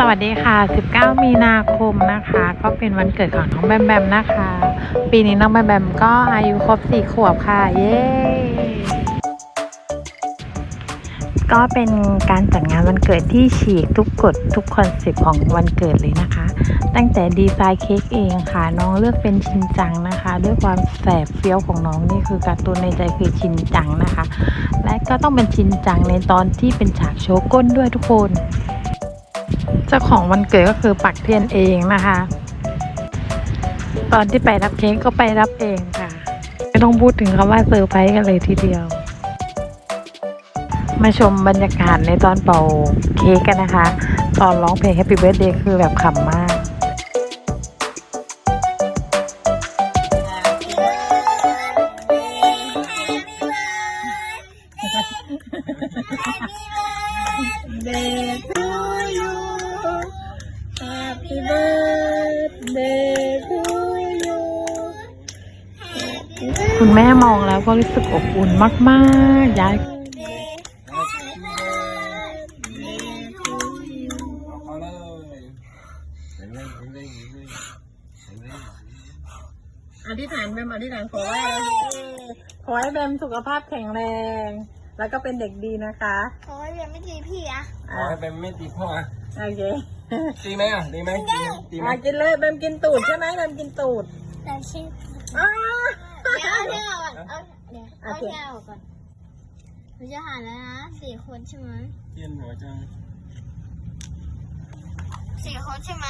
สวัสดีค่ะ 19 มีนาคมนะคะ ก็เป็นวันเกิดของน้องแบมแบมนะคะ ปีนี้น้องแบมแบมก็อายุครบ 4 ขวบค่ะ เย้ ก็เป็นการจัดงานวันเกิดที่ฉีกทุกกฎทุกคอนเซปต์ของวันเกิดเลยนะคะ ตั้งแต่ดีไซน์เค้กเองค่ะ น้องเลือกเป็นชินจังนะคะ ด้วยความแสบเฟี้ยวของน้องนี่คือการ์ตูนในใจคือชินจังนะคะ และก็ต้องเป็นชินจังในตอนที่เป็นฉากโชว์ก้นด้วยทุกคน เจ้าของวันเกิดก็คือปักเทียนเองนะคะ ตอนที่ไปรับเค้กก็ไปรับเองค่ะ ไม่ต้องพูดถึงคำว่าเซอร์ไพรส์กันเลยทีเดียว มาชมบรรยากาศในตอนเป่าเค้กกันนะคะ ตอนร้องเพลง Happy Birthday คือแบบขำมาก birthday to you Happy birthday to you คุณแม่มองแล้วก็รู้สึกอบอุ่นมากๆยายเอาเลยเห็นไหมเห็นไหมเห็นไหมเห็นไหมอธิษฐานแบมอธิษฐานขอว่าขอให้แบมสุขภาพแข็งแรง แล้วก็เป็นเด็กดีนะคะ ขอให้เรียนไม่ตีพี่อะขอให้เป็นไม่ตีพ่ออะโอเค ตีไหมอะตีไหมตีไหมตีไหมมากินเลยแบมกินตูดใช่ไหมแบมกินตูดแต่ชื่ออ้าเดี๋ยวเอาเดี๋ยวก่อนเอาเดี๋ยวเอาโอเคแก้วก่อนเราจะหาแล้วนะสี่คนใช่ไหมเทียนหัวจังสี่คนใช่ไหม